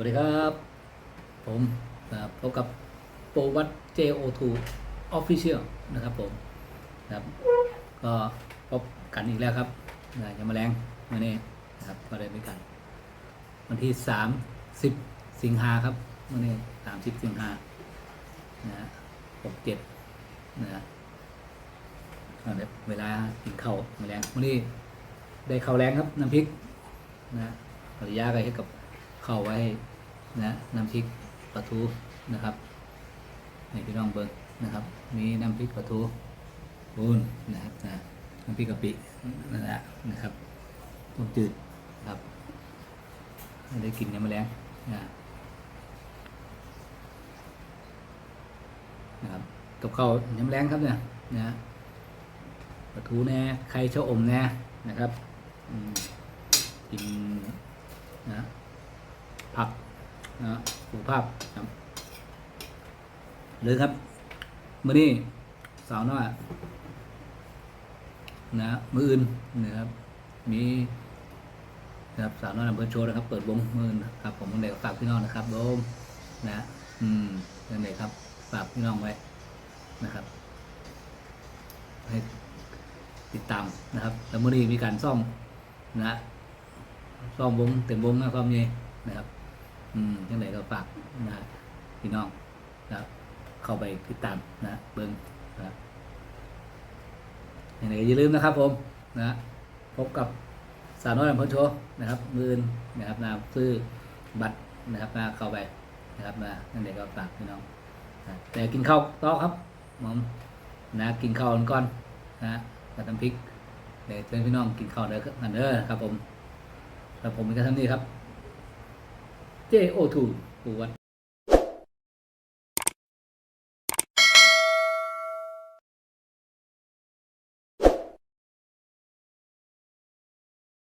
วัสดีครับ ผมนะครับพบกับโปรวัต JO2 Official นะครับผมนะครับก็พบกันอีกแล้วครับนะยังมาแรงมาเนี่นะครับก็ได้ด้วยกัน วันที่ 30 สิงหาครับวันนี้ 30 สิงหานะฮะ67นะฮะเวเวลากินข้าวมาแรงวันนี้ได้ข้าวแรงครับน้ำพริกนะฮะภรรยาก็ให้กับเข้าไว้ นะน้ำพริกปลาทูนะครับให้พี่น้องเบิ่งนะครับ มีน้ำพริกปลาทูปูนนะครับนะน้ำพริกกะปินั่นแหละนะครับต้มจืดครับได้กินยังไม่แรงนะนะครับกับข้าวยังไม่แรงครับเนี่ยนะปลาทูแน่ไข่ชะอมแน่นะครับกินนะผักนะ สุขภาพครับเลยครับมื่อนี้สาวน้อยนะมืออื่นนะครับ มีนะครับสาวน้อยอำเภอโชว์นะครับ เปิดวงมือนะครับ ผมเด็กฝากพี่น้องนะครับโดมนะ อืมยังไงครับฝากพี่น้องไว้นะครับ ให้ติดตามนะครับ แล้วมื่อนี้มีการซ่อมนะซ่อมวงเต็มวงนะซ่อมเย่นะครับ อืมยังไงก็ฝากนะพี่น้องนะเข้าไปติดตามนะเบิ้งนะครับยังไงอย่าลืมนะครับผมนะพบกับสาวน้อยอำเภอโชว์นะครับมือนนะครับนะซื้อบัตรนะครับนะเข้าไปนะครับนะยังไงก็ฝากพี่น้องนะแต่กินข้าวต่อครับผมนะกินข้าวก่อนนะกับน้ำพริกเดี๋ยวเชิญพี่น้องกินข้าวเด้อกันเด้อครับผมแล้วผมกระทำนี้ครับ JO2 ปูวัด